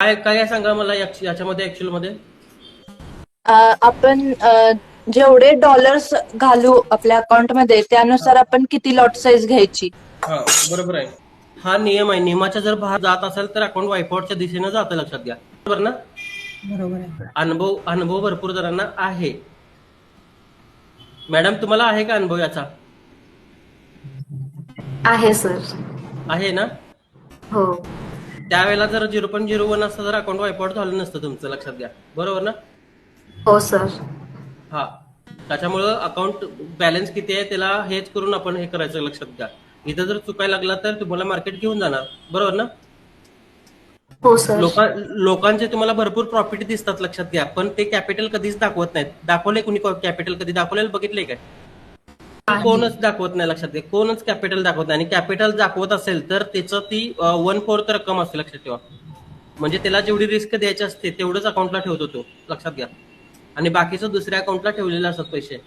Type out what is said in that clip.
काय काय सांगा मला याच- याच्यामध्ये ऍक्च्युअलमध्ये? आपण जेवढे डॉलर्स घालू आपल्या अकाउंटमध्ये त्यानुसार आपण किती लॉट साईज घ्यायची. हा बरोबर आहे. हा नियम आहे. नियमाच्या जर बाहेर जात असेल तर अकाउंट वायपआउटच्या दिशेने जातं लक्षात घ्या. बरोबर ना? बरोबर आहे. अनुभव अनुभव भरपूर जणांना आहे. मॅडम तुम्हाला आहे का अनुभव याचा? आहे सर. आहे ना? हो. त्यावेळेला जर झिरो पॉईंट झिरो वन असतं तर अकाउंट वायपआउट झालं नसतं तुमचं लक्षात घ्या. बरोबर ना? हो सर हा. त्याच्यामुळं अकाउंट बॅलन्स किती आहे त्याला हेच करून आपण हे करायचं लक्षात घ्या. इथं जर चुकायला लागला तर तुम्हाला मार्केट घेऊन जाणार. बरोबर ना? हो सर लोका लोकांचे तुम्हाला भरपूर प्रॉफिट दिसतात लक्षात घ्या. पण ते कॅपिटल कधीच दाखवत नाहीत. दाखवले कुणी कॅपिटल कधी? दाखवलेलं बघितले काय? कोणच दाखवत नाही लक्षात. घ्या कोणच कॅपिटल दाखवत नाही. आणि कॅपिटल दाखवत असेल तर त्याचं ती वन फोर्थ रक्कम असते लक्षात ठेवा. म्हणजे त्याला जेवढी रिस्क द्यायची असते तेवढंच अकाउंटला ठेवतो तो. लक्षात घ्या. आणि बाकीचं दुसऱ्या अकाउंटला ठेवलेले असतात पैसे.